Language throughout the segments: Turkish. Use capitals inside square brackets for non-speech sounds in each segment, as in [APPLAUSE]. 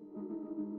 Thank you.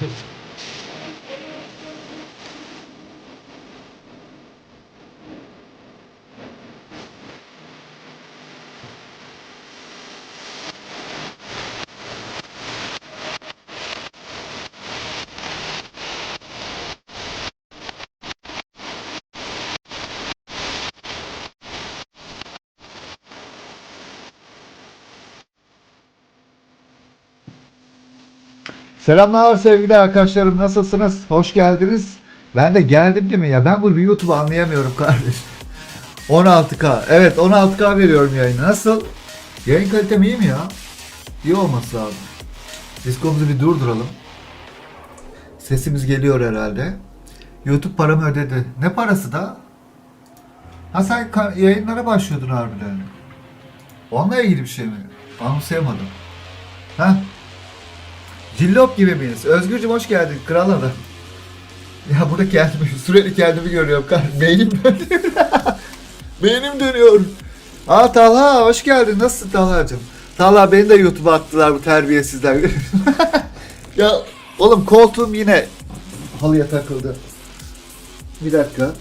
market Selamlar sevgili arkadaşlarım nasılsınız? Hoş geldiniz. Ben de geldim değil mi ya? Ben bu YouTube'u anlayamıyorum kardeş. 16K. [LAUGHS] Evet 16K veriyorum yayını. Nasıl? Yayın kalitem iyi mi ya? İyi olması lazım. Diskomuzu bir durduralım. Sesimiz geliyor herhalde. YouTube paramı ödedi. Ne parası da? Ha sen yayınlara başlıyordun harbiden. Onunla ilgili bir şey mi? Anımsayamadım. Ha? Cillop gibi miyiz? Özgürcüm hoş geldin kral adam. Ya burada kendimi sürekli kendimi görüyorum. Beynim dönüyor. [LAUGHS] Beynim dönüyor. Aa Talha hoş geldin. Nasılsın Talha'cığım? Talha beni de YouTube'a attılar bu terbiyesizler. [LAUGHS] ya oğlum koltuğum yine halıya takıldı. Bir dakika. Hı,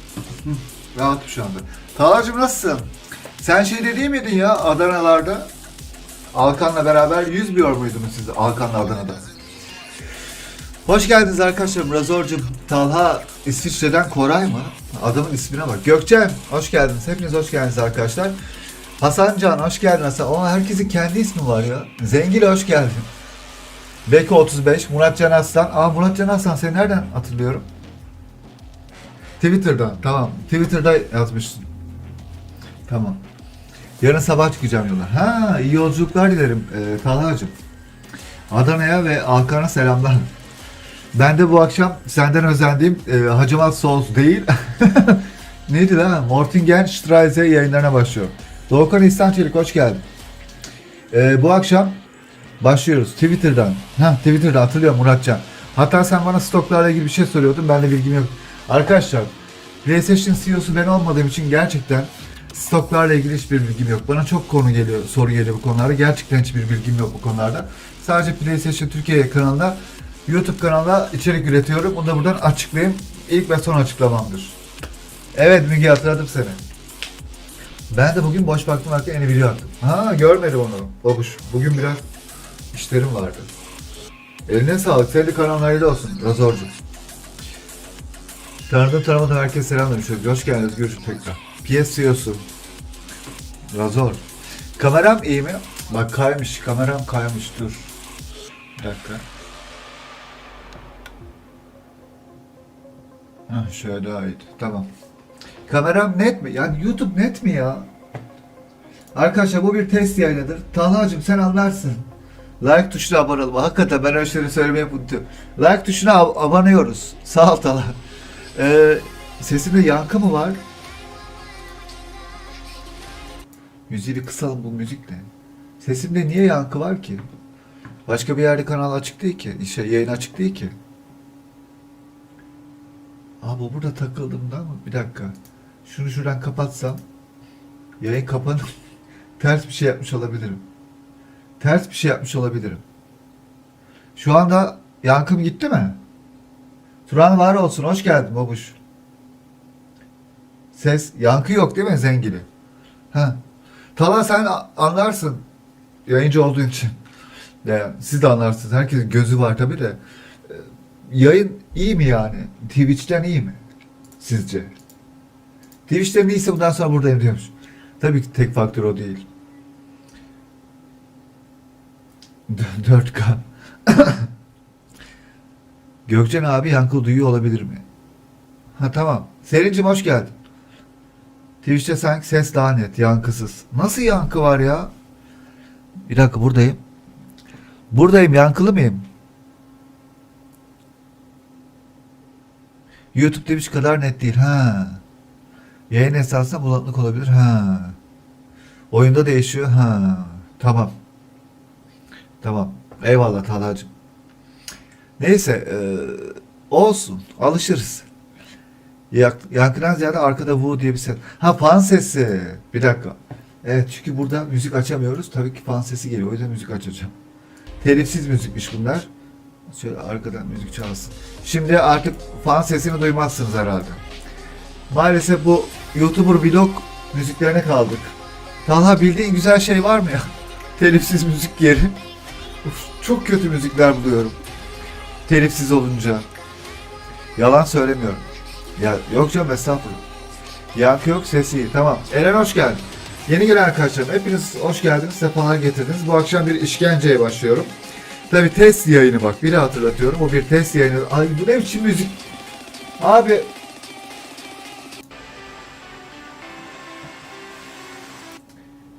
Rahatım şu anda. Talha'cığım nasılsın? Sen şey değil miydin ya Adana'larda? Alkan'la beraber yüzmüyor muydunuz siz Alkan'la Adana'da? Hoş geldiniz arkadaşlarım. Razorcum, Talha, İsviçre'den Koray mı? Adamın ismine bak. Gökçen, hoş geldiniz. Hepiniz hoş geldiniz arkadaşlar. Hasan Can, hoş geldin Hasan. Ama herkesin kendi ismi var ya. Zengil, hoş geldin. Beko 35, Murat Can Aslan. Aa Murat Can Aslan seni nereden hatırlıyorum? Twitter'dan, tamam. Twitter'da yazmışsın. Tamam. Yarın sabah çıkacağım yola. Ha iyi yolculuklar dilerim e, Talha'cığım. Adana'ya ve Alkan'a selamlar. Ben de bu akşam senden özendiğim e, Hacamat Souls değil. [LAUGHS] Neydi lan? Mortingen Streise yayınlarına başlıyorum. Doğukan İhsan Çelik hoş geldin. E, bu akşam başlıyoruz Twitter'dan. Ha Twitter'da hatırlıyorum Muratcan. Hatta sen bana stoklarla ilgili bir şey soruyordun. Ben de bilgim yok. Arkadaşlar PlayStation CEO'su ben olmadığım için gerçekten stoklarla ilgili hiçbir bilgim yok. Bana çok konu geliyor, soru geliyor bu konularda. Gerçekten hiçbir bilgim yok bu konularda. Sadece PlayStation Türkiye kanalında, YouTube kanalında içerik üretiyorum. Bunu da buradan açıklayayım. İlk ve son açıklamamdır. Evet Müge hatırladım seni. Ben de bugün boş vaktim varken yeni video attım. Ha görmedim onu. Babuş. Bugün biraz işlerim vardı. Eline sağlık. Kanalın hayırlı olsun. Razorcu. Tanıdığım tanımadığım herkese selam demiş. Hoş geldiniz. Görüşürüz tekrar. PS CEO'su. Razor. Kameram iyi mi? Bak kaymış. Kameram kaymış. Dur. Bir dakika. Hah şöyle iyiydi. Tamam. Kameram net mi? Yani YouTube net mi ya? Arkadaşlar bu bir test yayınıdır. Talha'cığım sen anlarsın. Like tuşuna abone. Hakikaten ben öyle şeyleri söylemeyi unutuyorum. Like tuşuna ab- abanıyoruz. Sağ ol Talha. Ee, sesimde yankı mı var? Müziği bir kısalım bu müzik ne? Sesimde niye yankı var ki? Başka bir yerde kanal açık değil ki. İşte yayın açık değil ki. Aa bu burada takıldığımdan mı? Bir dakika. Şunu şuradan kapatsam. Yayın kapanır. [LAUGHS] Ters bir şey yapmış olabilirim. Ters bir şey yapmış olabilirim. Şu anda yankım gitti mi? Turan var olsun. Hoş geldin babuş. Ses, yankı yok değil mi zengili? Ha. Tala sen anlarsın. Yayıncı olduğun için. Yani siz de anlarsınız. Herkesin gözü var tabi de. Yayın iyi mi yani? Twitch'ten iyi mi? Sizce? Twitch'ten iyiyse bundan sonra buradayım diyormuş. Tabii ki tek faktör o değil. 4K. [LAUGHS] Gökçen abi yankı duyuyor olabilir mi? Ha tamam. Serincim hoş geldin. Twitch'te sanki ses daha net, yankısız. Nasıl yankı var ya? Bir dakika buradayım. Buradayım, yankılı mıyım? YouTube Twitch kadar net değil. Ha. Yayın esasında bulanıklık olabilir. Ha. Oyunda değişiyor. Ha. Tamam. Tamam. Eyvallah Talha'cığım. Neyse. eee, olsun. Alışırız. Yankıdan ziyade arkada Wu diye bir ses. Ha fan sesi. Bir dakika. Evet çünkü burada müzik açamıyoruz. Tabii ki fan sesi geliyor. O yüzden müzik açacağım. Telifsiz müzikmiş bunlar. Şöyle arkadan müzik çalsın. Şimdi artık fan sesini duymazsınız herhalde. Maalesef bu YouTuber vlog müziklerine kaldık. Talha bildiğin güzel şey var mı ya? [LAUGHS] Telifsiz müzik yeri. Uf, çok kötü müzikler buluyorum. Telifsiz olunca. Yalan söylemiyorum. Ya yok canım estağfurullah. Yankı yok sesi iyi. Tamam. Eren hoş geldin. Yeni gelen arkadaşlarım hepiniz hoş geldiniz. Sefalar getirdiniz. Bu akşam bir işkenceye başlıyorum. Tabi test yayını bak. Biri hatırlatıyorum. O bir test yayını. Ay bu ne biçim müzik? Abi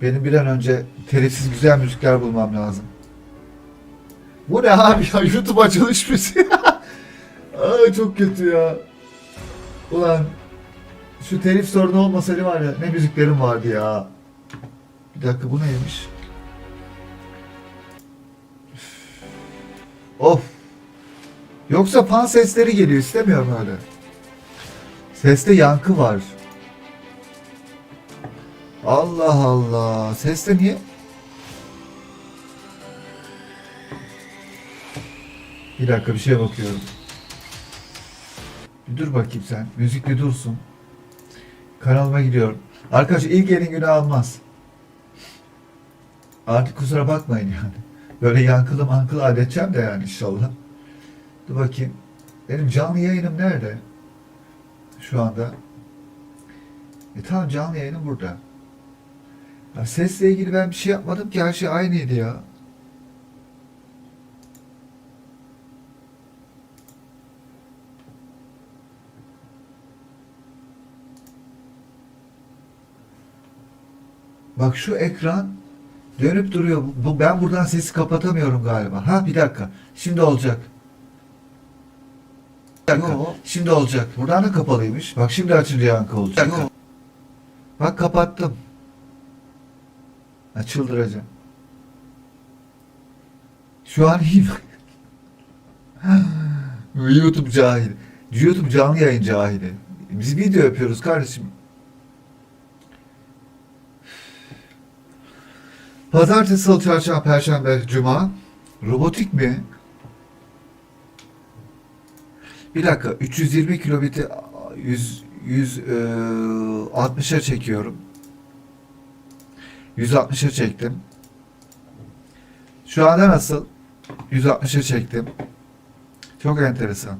Benim bir an önce telifsiz güzel müzikler bulmam lazım. Bu ne abi ya? [LAUGHS] YouTube açılış müziği. [LAUGHS] Ay çok kötü ya. Ulan şu telif sorunu olmasaydı var ya ne müziklerim vardı ya. Bir dakika bu neymiş? Of. Yoksa pan sesleri geliyor istemiyorum öyle. Seste yankı var. Allah Allah. Seste niye? Bir dakika bir şeye bakıyorum. Bir dur bakayım sen. Müzik bir dursun. Kanalıma gidiyorum. Arkadaşlar ilk elin günü almaz. Artık kusura bakmayın yani. Böyle yankılı mankılı halledeceğim de yani inşallah. Dur bakayım. Benim canlı yayınım nerede? Şu anda. E tamam canlı yayınım burada. Ya sesle ilgili ben bir şey yapmadım ki her şey aynıydı ya. Bak şu ekran dönüp duruyor. Bu, ben buradan sesi kapatamıyorum galiba. Ha bir dakika. Şimdi olacak. Bir dakika. Yo. Şimdi olacak. Buradan da kapalıymış. Bak şimdi açınca yankı olacak. Yo. Bak kapattım. Ha, çıldıracağım. Şu an iyi. [LAUGHS] YouTube cahili. YouTube canlı yayın cahili. Biz video yapıyoruz kardeşim. Pazartesi, salı, çarşamba, perşembe, cuma. Robotik mi? Bir dakika. 320 kilobiti 100 100 e, 60'a çekiyorum. 160'a çektim. Şu anda nasıl? 160'a çektim. Çok enteresan.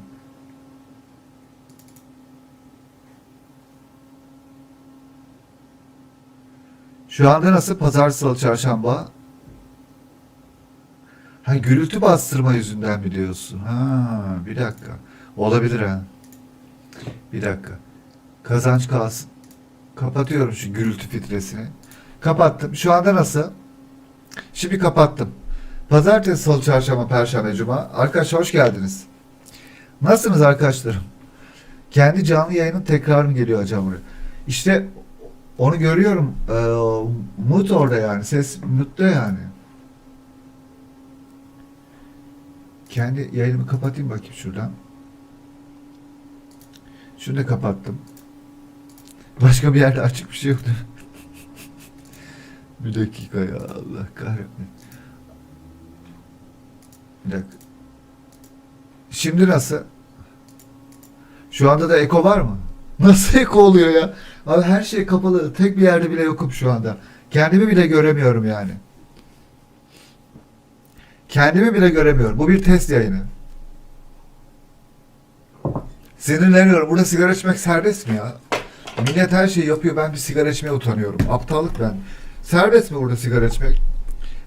Şu anda nasıl? Pazar, salı, çarşamba. Ha gürültü bastırma yüzünden mi diyorsun? Ha bir dakika. Olabilir ha. Bir dakika. Kazanç kalsın. Kapatıyorum şu gürültü filtresini. Kapattım. Şu anda nasıl? Şimdi kapattım. Pazartesi, salı, çarşamba, perşembe, cuma. Arkadaşlar hoş geldiniz. Nasılsınız arkadaşlarım? Kendi canlı yayının tekrarı mı geliyor acaba? İşte onu görüyorum. Ee, mut orada yani. Ses mutlu yani. Kendi yayınımı kapatayım bakayım şuradan. Şunu da kapattım. Başka bir yerde açık bir şey yoktu. [LAUGHS] bir dakika ya Allah kahretsin. Bir dakika. Şimdi nasıl? Şu anda da eko var mı? Nasıl eko oluyor ya? Abi her şey kapalı. Tek bir yerde bile yokum şu anda. Kendimi bile göremiyorum yani. Kendimi bile göremiyorum. Bu bir test yayını. Sinirleniyorum. Burada sigara içmek serbest mi ya? Millet her şeyi yapıyor. Ben bir sigara içmeye utanıyorum. Aptallık ben. Serbest mi burada sigara içmek?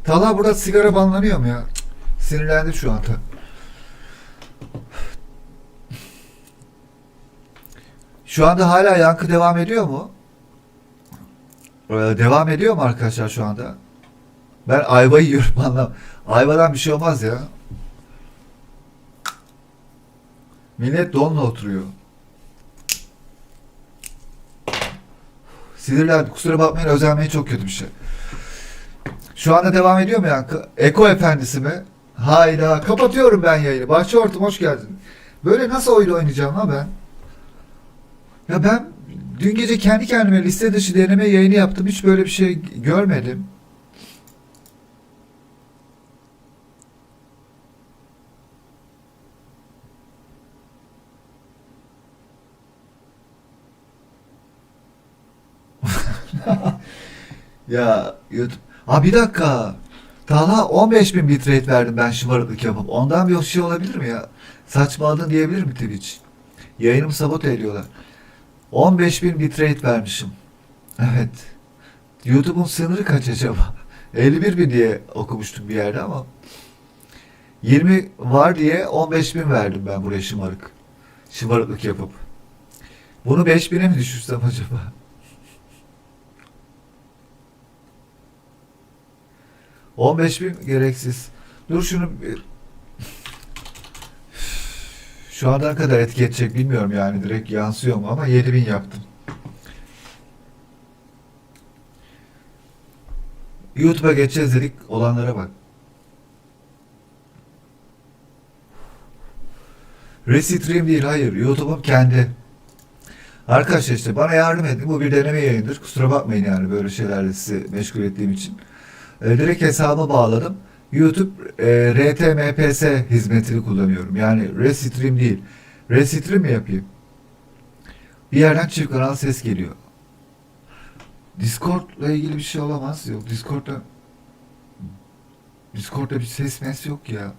Talha burada sigara banlanıyor mu ya? Sinirlendi şu anda. Şu anda hala yankı devam ediyor mu? Ee, devam ediyor mu arkadaşlar şu anda? Ben ayva yiyorum [LAUGHS] anlam. Ayvadan bir şey olmaz ya. Millet donla oturuyor. Sinirlendi. Kusura bakmayın özenmeyi çok kötü bir şey. Şu anda devam ediyor mu yankı? Eko efendisi mi? Hayda. Kapatıyorum ben yayını. Bahçe Hortum hoş geldin. Böyle nasıl oyun oynayacağım ha ben? Ya ben dün gece kendi kendime liste dışı deneme yayını yaptım. Hiç böyle bir şey görmedim. [LAUGHS] ya YouTube. Ha bir dakika. Talha 15 bin bitrate verdim ben şımarıklık yapıp. Ondan bir şey olabilir mi ya? Saçmaladın diyebilir mi Twitch? Yayınımı sabote ediyorlar. 15 bin bitrate vermişim. Evet. YouTube'un sınırı kaç acaba? 51 bin diye okumuştum bir yerde ama 20 var diye 15 bin verdim ben buraya şımarık. Şımarıklık yapıp. Bunu 5 bine mi düşürsem acaba? On beş bin gereksiz. Dur şunu şu anda ne kadar etki edecek bilmiyorum yani direkt yansıyor mu ama 7000 yaptım. YouTube'a geçeceğiz dedik olanlara bak. Restream değil hayır YouTube'um kendi. Arkadaşlar işte bana yardım edin bu bir deneme yayındır kusura bakmayın yani böyle şeylerle sizi meşgul ettiğim için. E, direkt hesaba bağladım. YouTube e, RTMPS hizmetini kullanıyorum. Yani Restream değil. Restream mi yapayım? Bir yerden çift kanal ses geliyor. Discord'la ilgili bir şey olamaz. Yok Discord'da Discord'da bir ses mes yok ya.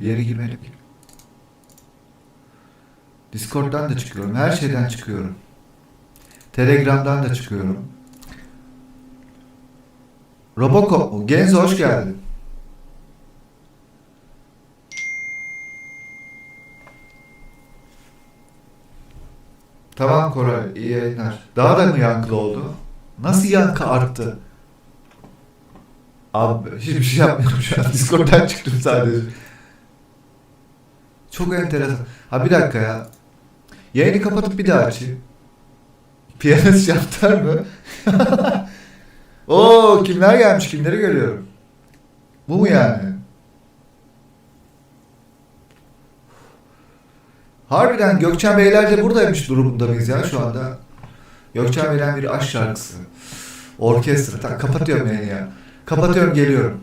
Bir yere girmedim ki. Discord'dan da çıkıyorum. Her şeyden çıkıyorum. Telegram'dan da çıkıyorum. Robocop, Genzo hoş geldin. Tamam Koray, iyi yayınlar. Daha da mı yankılı oldu? Nasıl yankı arttı? Abi hiçbir şey yapmıyorum şu [LAUGHS] an. Discord'dan çıktım sadece. Çok enteresan. Ha bir dakika ya. Yayını kapatıp bir daha açayım. Piyanist [LAUGHS] yaptılar mı? [LAUGHS] Oo kimler gelmiş kimleri görüyorum. Bu mu yani? Harbiden Gökçen Beyler de buradaymış durumunda mıyız ya şu anda? Gökçen Beyler'in bir aşk şarkısı. Orkestra. Tamam, kapatıyorum yayını ya. Kapatıyorum geliyorum.